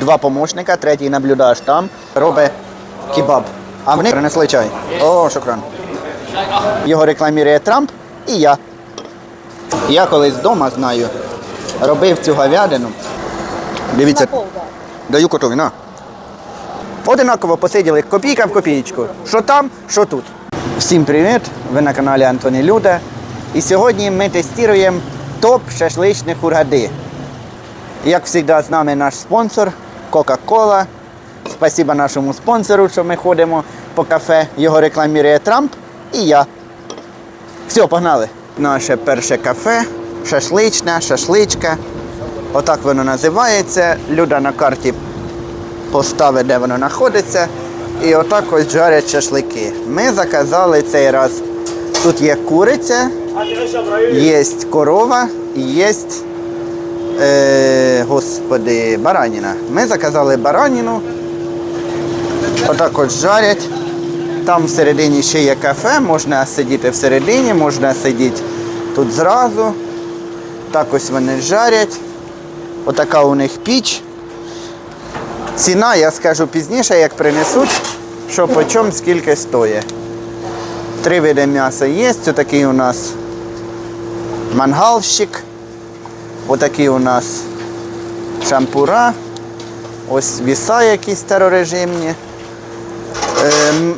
Два помощника, третій наблюдаш там, робить кебаб. А вони принесли чай. О, шукран. Його рекламує Трамп і я. Я колись вдома знаю, робив цю говядину. Дивіться, даю котові, на. Одинаково посиділи копійка в копійку. Що там, що тут. Всім привіт! Ви на каналі Антоні Люда. І сьогодні ми тестуємо топ шашличних ургади. Як завжди, з нами наш спонсор Кока-Кола. Спасибо нашому спонсору, що ми ходимо по кафе. Його рекламує Трамп і я. Все, погнали. Наше перше кафе, шашлична, шашличка. Отак воно називається. Люда на карті поставить, де воно знаходиться. І отак ось жарять шашлики. Ми заказали цей раз. Тут є куриця, є корова і є е, господи, бараніна. Ми заказали бараніну. Отак от жарять. Там всередині ще є кафе, можна сидіти всередині, можна сидіти тут зразу. Так ось вони жарять. Отака у них піч. Ціна, я скажу пізніше, як принесуть, що по чому скільки стоїть. Три види м'яса є. Це такий у нас мангалщик. Отакий у нас шампура. Ось віса якісь старорежимні. Ем,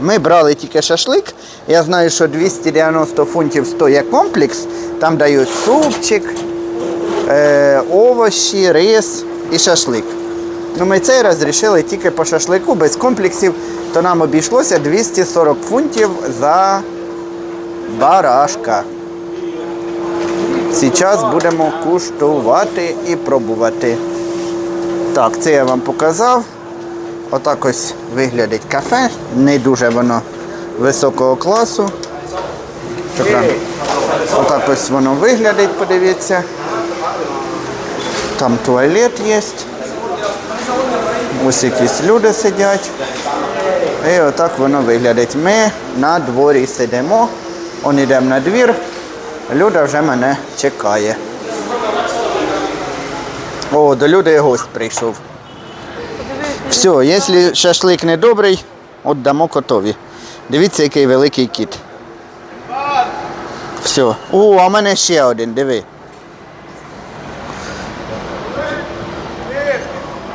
ми брали тільки шашлик. Я знаю, що 290 фунтів стоїть комплекс. Там дають супчик, е, овочі, рис і шашлик. Ну, ми цей раз вирішили тільки по шашлику без комплексів, то нам обійшлося 240 фунтів за барашка. Зараз будемо куштувати і пробувати. Так, це я вам показав. Отак ось виглядить кафе. Не дуже воно високого класу. Отак ось воно виглядить, подивіться. Там туалет є. Ось якісь люди сидять. І отак воно виглядить. Ми на дворі сидимо. Он йдемо на двір. Люда вже мене чекає. О, до люди гость прийшов. Все, якщо шашлик не добрий, от дамо котові. Дивіться, який великий кіт. Все. О, а в мене ще один, диви.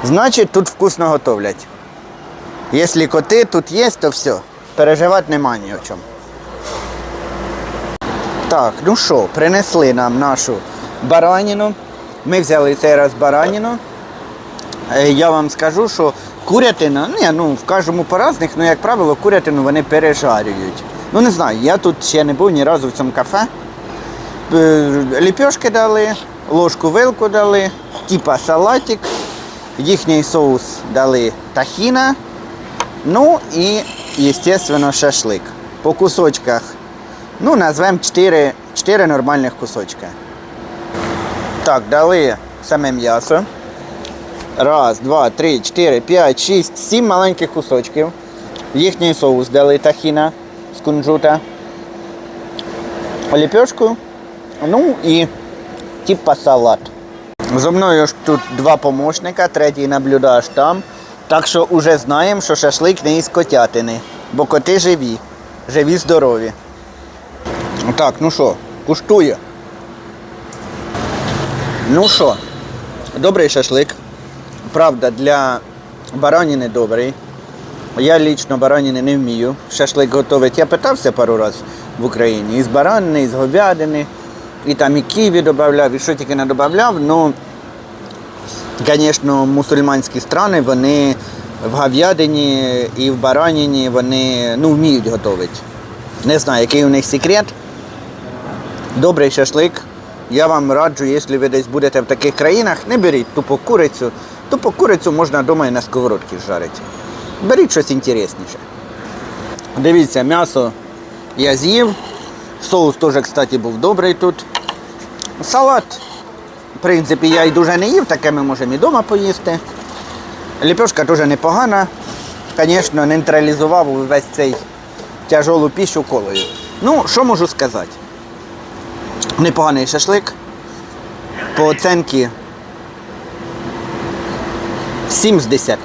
Значить, тут вкусно готовлять. Якщо коти тут є, то все. Переживати нема ні о чому. Так, ну що, принесли нам нашу бараніну. Ми взяли цей раз бараніну. Е, Я вам скажу, що курятина, ні, ну в кожному по разних, ну як правило, курятину вони пережарюють. Ну не знаю, я тут ще не був ні разу в цьому кафе. Е, Ліпьошки дали, ложку вилку дали, типа салатик, їхній соус дали тахіна, ну і, звісно, шашлик. По кусочках, ну, назвемо 4, 4 нормальних кусочка. Так, дали саме м'ясо. Раз, два, три, чотири, п'ять, шість, сім маленьких кусочків. Їхній соус дали тахіна з кунжута. Ліпешку. Ну і типа салат. Зо мною ж тут два помощника, третій наблюдаш там. Так що вже знаємо, що шашлик не із котятини. Бо коти живі, живі, здорові. Так, ну що, куштує. Ну що, добрий шашлик. Правда, для бараніни добрий. Я лічно бараніни не вмію. Шашлик готувати. Я питався пару разів в Україні. І з баранини, і з говядини, і там і ківі додавав, і що тільки не додавав. Ну, звісно, мусульманські страни, вони в говядині і в бараніні вони ну, вміють готувати. Не знаю, який у них секрет. Добрий шашлик. Я вам раджу, якщо ви десь будете в таких країнах, не беріть тупо курицю. Тупо курицю можна вдома і на сковородці жарити. Беріть щось інтересніше. Дивіться, м'ясо я з'їв. Соус теж, кстати, був добрий тут. Салат, в принципі, я і дуже не їв, таке ми можемо і вдома поїсти. Ліпешка теж непогана. Звісно, нейтралізував весь цей тяжолу піщу колою. Ну, що можу сказати? Непоганий шашлик. По оценці 7 з 10.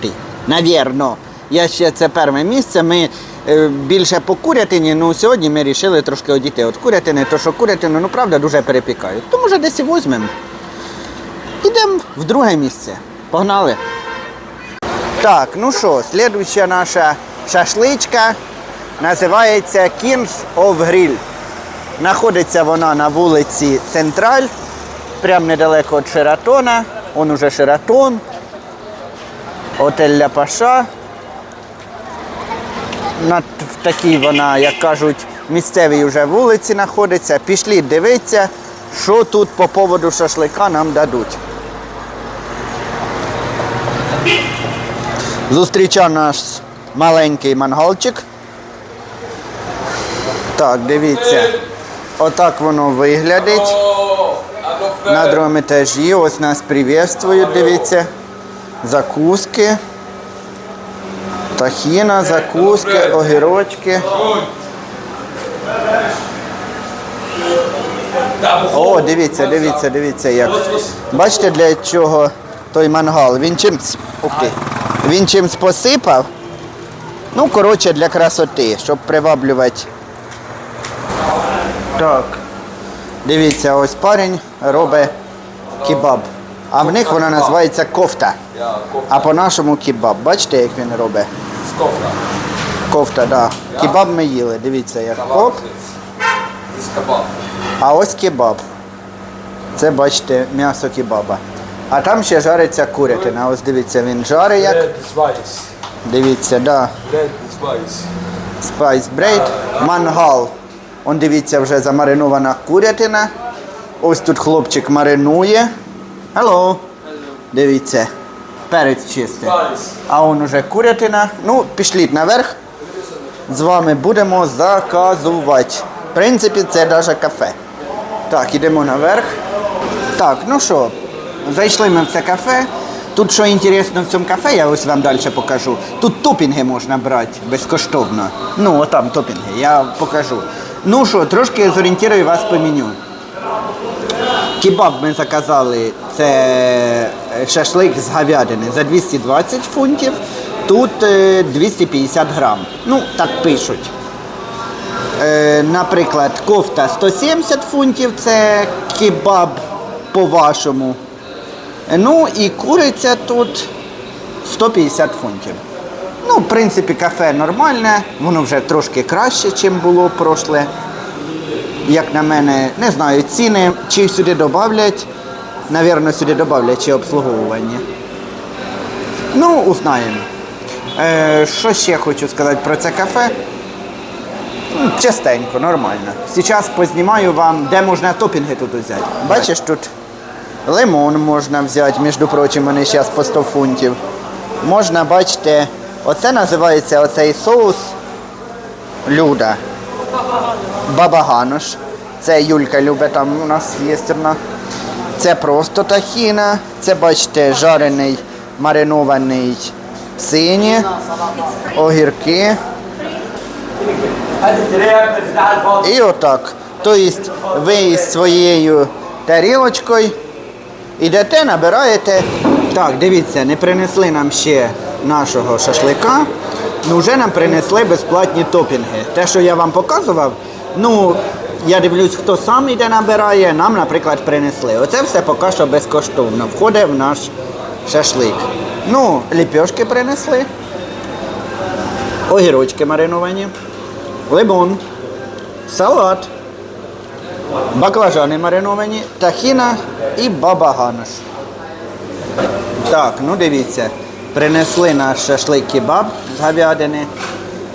Навірно. Я ще це перше місце. Ми е, більше по курятині, ну сьогодні ми вирішили трошки одійти від курятини, то що курятину, ну правда, дуже перепікають. То може десь і візьмемо. Ідемо в друге місце. Погнали. Так, ну що, слідуюча наша шашличка називається Kings of Grill. Знаходиться вона на вулиці Централь, прямо недалеко від Шератона. Он уже Шератон. Отель Ля Паша. На такій вона, як кажуть, місцевій вже вулиці знаходиться. Пішліть дивитися, що тут по поводу шашлика нам дадуть. Зустрічав наш маленький мангалчик. Так, дивіться. Отак воно виглядить. На другому етажі. Ось нас приветствують, дивіться. Закуски. Тахіна, закуски, огірочки. О, дивіться, дивіться, дивіться, як. Бачите, для чого той мангал? Він чимсь. Він чимсь посипав. Ну, коротше, для красоти, щоб приваблювати. Так. Дивіться, ось парень робить кебаб. А в них вона називається кофта. А по-нашому кебаб. Бачите, як він робить? Скопна. Кофта, так. Да. Кебаб ми їли. Дивіться, як хоп. А ось кебаб. Це бачите м'ясо кебаба. А там ще жариться курятина. Ось дивіться, він жарить як. Дивіться, да. Red spice. Spice Braid, мангал. Он дивіться, вже замаринована курятина. Ось тут хлопчик маринує. Hello. Дивіться. Перець чистий. А он уже курятина. Ну, пішліть наверх. З вами будемо заказувати. В принципі, це навіть кафе. Так, ідемо наверх. Так, ну що, зайшли ми в це кафе. Тут що інтересно в цьому кафе, я ось вам далі покажу. Тут топінги можна брати безкоштовно. Ну, отам топінги, я покажу. Ну що, трошки зорієнтую вас по меню. Кебаб ми заказали, це е, шашлик з говядини за 220 фунтів. Тут е, 250 грам. Ну, так пишуть. Е, Наприклад, кофта 170 фунтів, це кебаб по-вашому. Е, Ну і куриця тут 150 фунтів. Ну, в принципі, кафе нормальне, воно вже трошки краще, ніж було прошле як на мене, не знаю, ціни, чи сюди додавлять, навірно, сюди додавлять чи обслуговування. Ну, узнаємо. Е, що ще хочу сказати про це кафе? Ну, Частенько, нормально. Зараз познімаю вам, де можна топінги тут взяти. Бачиш, тут лимон можна взяти, між прочим, вони зараз по 100 фунтів. Можна, бачите, оце називається оцей соус люда. Баба Гануш. Це Юлька любить, там у нас є одна. Це просто тахіна. Це, бачите, жарений, маринований сині, огірки. І отак. Тобто ви із своєю тарілочкою ідете, набираєте. Так, дивіться, не принесли нам ще нашого шашлика. Ну, вже нам принесли безплатні топінги. Те, що я вам показував, ну, я дивлюсь, хто сам іде набирає, нам, наприклад, принесли. Оце все поки що безкоштовно. Входить в наш шашлик. Ну, ліпьошки принесли, огірочки мариновані, лимон, салат, баклажани мариновані, тахіна і баба гануш. Так, ну дивіться, принесли наш шашлик кебаб з говядини.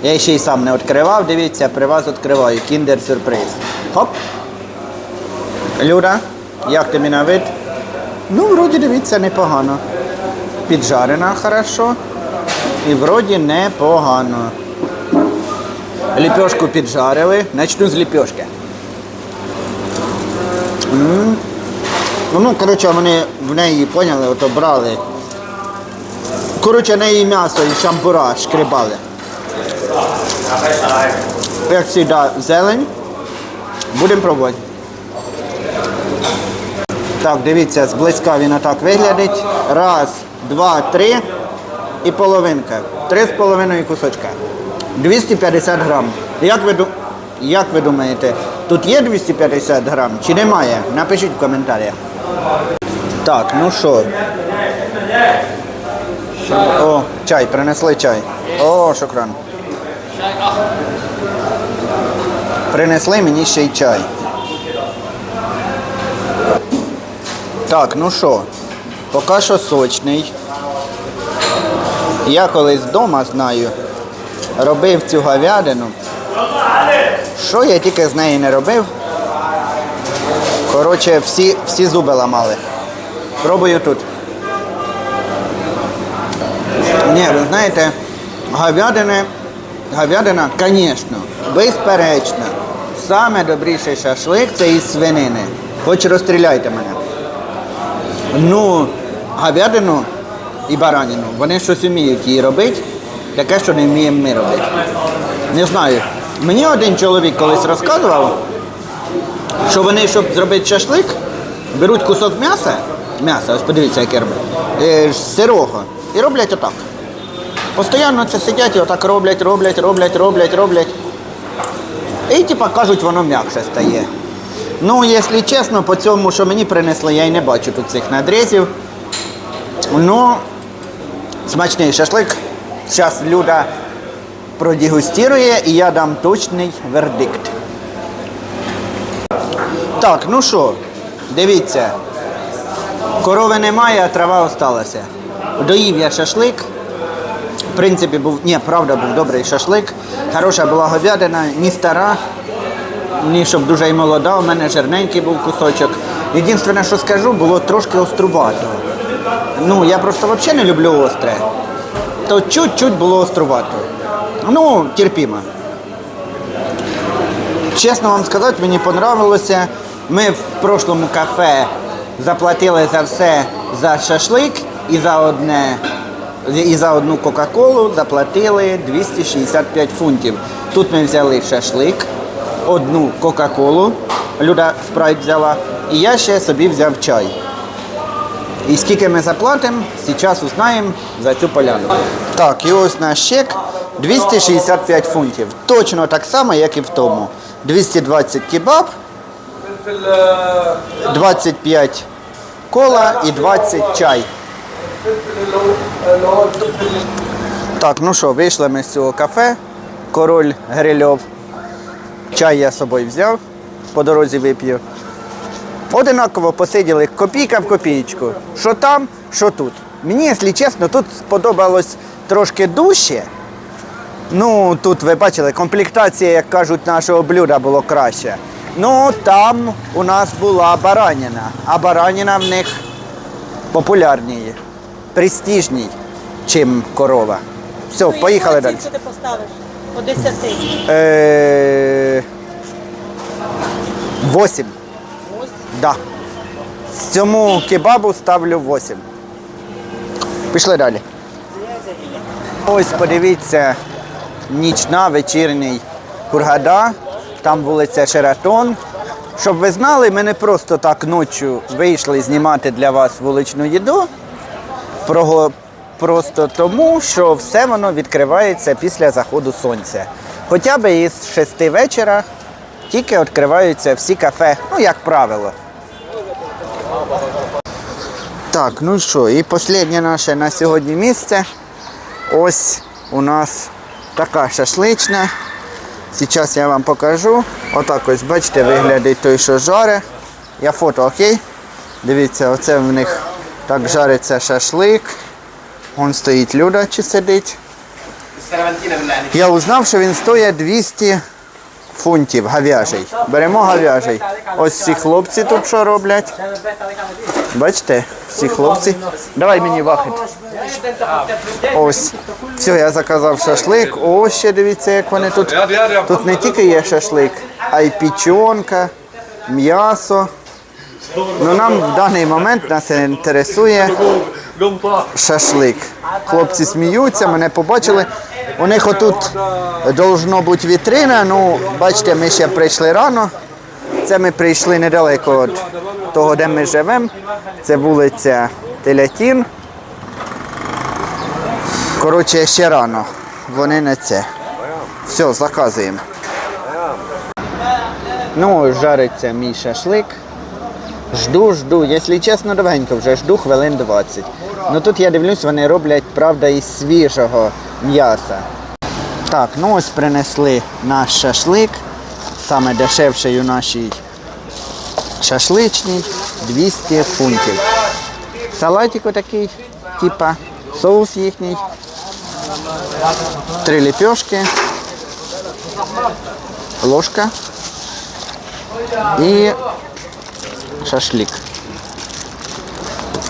Я ще й сам не відкривав, дивіться, при вас відкриваю. Кіндер сюрприз. Хоп. Люда, як тобі на вид? Ну, вроді дивіться, непогано. Піджарена хорошо. І вроді непогано. Ліпьошку піджарили. Начну з ліпьошки. Ну, коротше, вони в неї поняли, ото брали. Коротше, неї м'ясо і шампура шкребали. Як завжди, зелень. Будемо пробувати. Так, дивіться, зблизька він отак виглядить. Раз, два, три. і половинка. Три з половиною кусочка. 250 грам. Як ви, як ви думаєте, тут є 250 грам чи немає? Напишіть в коментарях. Так, ну що. О, чай, принесли чай. О, шокран. Принесли мені ще й чай. Так, ну що, поки що сочний. Я колись вдома знаю, робив цю говядину. Що я тільки з неї не робив? Коротше, всі, всі зуби ламали. Пробую тут. Ні, ви знаєте, говядини, говядина, звісно, безперечно, саме добріший шашлик це із свинини. Хоч розстріляйте мене. Ну, говядину і баранину, вони щось вміють її робити, таке, що не вміємо ми робити. Не знаю. Мені один чоловік колись розказував, що вони, щоб зробити шашлик, беруть кусок м'яса, м'яса, ось подивіться, яке робить, е, сирого, і роблять отак. Постоянно це сидять і отак роблять, роблять, роблять, роблять, роблять. І типа кажуть, воно м'якше стає. Ну, якщо чесно, по цьому, що мені принесли, я й не бачу тут цих надрізів. Ну, смачний шашлик. Зараз Люда продегустирує і я дам точний вердикт. Так, ну що, дивіться. Корови немає, а трава осталася. Доїв я шашлик. В принципі, був, ні, правда, був добрий шашлик. Хороша була говядина, ні стара, ні щоб дуже й молода. У мене жирненький був кусочок. Єдине, що скажу, було трошки острувато. Ну, я просто взагалі не люблю остре. То чуть-чуть було острувато. Ну, терпімо. Чесно вам сказати, мені понравилося. Ми в прошлому кафе заплатили за все за шашлик і за одне. І за одну Кока-Колу заплатили 265 фунтів. Тут ми взяли шашлик, одну Кока-Колу, Люда спрайт взяла, і я ще собі взяв чай. І скільки ми заплатимо, зараз узнаємо за цю поляну. Так, і ось наш чек 265 фунтів. Точно так само, як і в тому. 220 кебаб, 25 кола і 20 чай. Так, ну що, вийшли ми з цього кафе, король грильов. Чай я з собою взяв, по дорозі вип'ю. Одинаково посиділи копійка в копійку. Що там, що тут. Мені, якщо чесно, тут сподобалось трошки дужче. Ну, тут ви бачили, комплектація, як кажуть, нашого блюда було краще. Ну, там у нас була бараніна, а бараніна в них популярніє престижній, чим корова. Все, поїхали далі. Оцінку ти поставиш по 10. Е, Восім. Да. Цьому кебабу ставлю 8. Пішли далі. Ось подивіться, нічна вечірній Кургада, там вулиця Шератон. Щоб ви знали, ми не просто так ночі вийшли знімати для вас вуличну їду. Просто тому, що все воно відкривається після заходу сонця. Хоча б із 6 вечора тільки відкриваються всі кафе, ну як правило. Так, ну що, і останнє наше на сьогодні місце. Ось у нас така шашлична. Зараз я вам покажу. Отак ось, бачите, виглядить той, що жаре. Я фото, окей? Дивіться, оце в них так жариться шашлик. Вон стоїть Люда чи сидить. Я узнав, що він стоїть 200 фунтів говяжий. Беремо говяжий. Ось ці хлопці тут що роблять. Бачите, всі хлопці. Давай мені вахить. Ось. Все, я заказав шашлик. Ось ще дивіться, як вони тут. Тут не тільки є шашлик, а й пічонка, м'ясо. Ну нам в даний момент нас інтересує шашлик. Хлопці сміються, мене побачили. У них отут должно бути вітрина. Ну, бачите, ми ще прийшли рано. Це ми прийшли недалеко від того, де ми живемо. Це вулиця Телятін. Коротше, ще рано. Вони не це. Все, заказуємо. Ну, жариться мій шашлик. Жду, жду. Якщо чесно, довгенько вже жду хвилин 20. Ну тут я дивлюсь, вони роблять, правда, із свіжого м'яса. Так, ну ось принесли наш шашлик. Саме дешевший у нашій шашличній 200 фунтів. Салатик отакий, типа соус їхній. Три ліпешки. Ложка. І шашлик.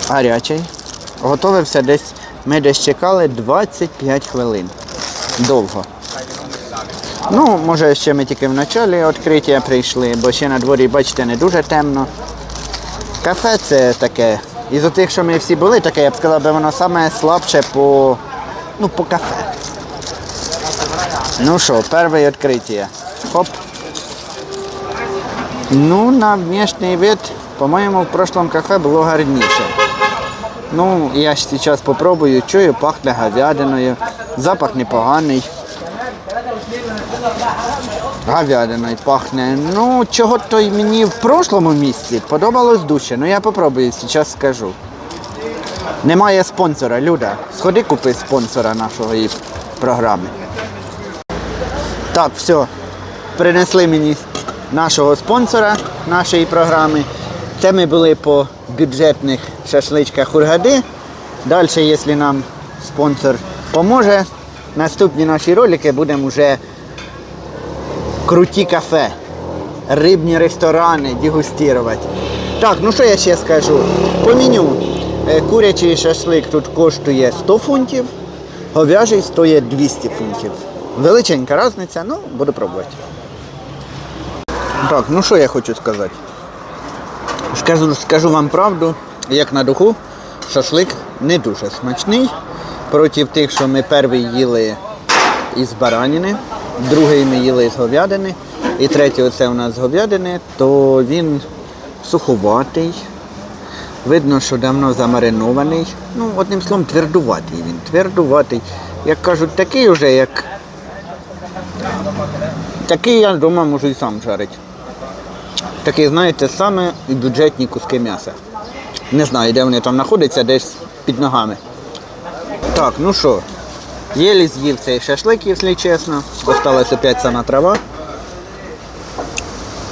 Гарячий. Готовився десь. Ми десь чекали 25 хвилин. Довго. Ну, може, ще ми тільки в началі відкриття прийшли, бо ще на дворі, бачите, не дуже темно. Кафе це таке. Із тих, що ми всі були, таке, я б сказав, би воно саме слабше по, ну, по кафе. Ну що, перше відкриття. Хоп. Ну, на внешний вид, по-моєму, в прошлом кафе було гарніше. Ну, я зараз попробую, чую, пахне говядиною. Запах непоганий. Говядиною пахне. Ну, чого то й мені в прошлому місці подобалось дужче. Ну я попробую, зараз скажу. Немає спонсора, Люда. Сходи купи спонсора нашої програми. Так, все. Принесли мені нашого спонсора нашої програми. Це ми були по бюджетних шашличках Хургади. Далі, якщо нам спонсор поможе, наступні наші ролики будемо вже круті кафе, рибні ресторани дегустувати. Так, ну що я ще скажу? По меню. Е, Курячий шашлик тут коштує 100 фунтів, говяжий стоїть 200 фунтів. Величенька різниця, ну, буду пробувати. Так, ну що я хочу сказати? Скажу, скажу вам правду, як на духу, шашлик не дуже смачний. Проти тих, що ми перший їли із бараніни, другий ми їли з говядини, і третій оце у нас з говядини, то він суховатий. Видно, що давно замаринований. Ну, одним словом, твердуватий він. Твердуватий. Як кажуть, такий уже, як. Такий я вдома можу і сам жарити. Такі, знаєте, саме бюджетні куски м'яса. Не знаю, де вони там знаходяться, десь під ногами. Так, ну що, єлі з'їв цей шашлик, якщо чесно. Осталась опять сама трава.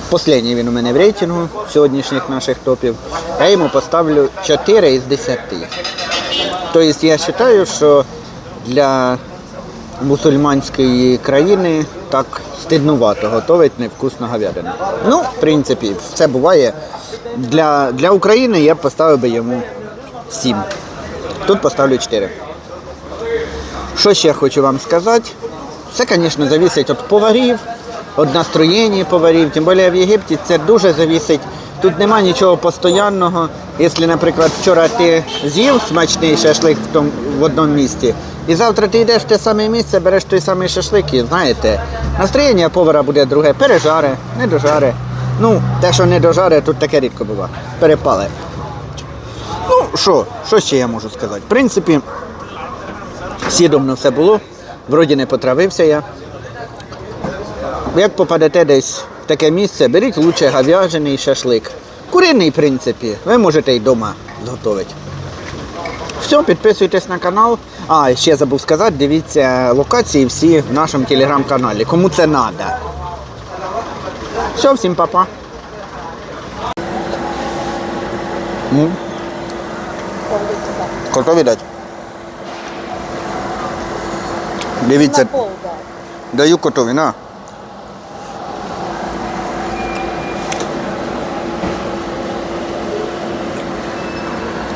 Последній він у мене в рейтингу сьогоднішніх наших топів. Я йому поставлю 4 із 10. Тобто я вважаю, що для мусульманської країни так стиднувато готовить невкусну говядину. Ну, в принципі, це буває. Для, для України я поставив би йому 7. Тут поставлю 4. Що ще хочу вам сказати? Це, звісно, залежить від поварів, від настроєння поварів. Тим більше в Єгипті це дуже залежить. Тут нема нічого постоянного. Якщо, наприклад, вчора ти з'їв смачний шашлик в, том, в одному місці, і завтра ти йдеш в те саме місце, береш той самий шашлик і знаєте, настроєння повара буде друге, пережаре, не дожаре. Ну, те, що не дожаре, тут таке рідко буває. Перепале. Ну, що, що ще я можу сказати? В принципі, сідомно все було, вроді не потравився я. Як попадете десь таке місце, беріть лучше говяжений шашлик. Куриний, в принципі, ви можете й вдома зготовити. Все, підписуйтесь на канал. А, ще забув сказати, дивіться локації всі в нашому телеграм-каналі. Кому це треба. Все, всім па-па. Готові дати? Дивіться, даю котові, на.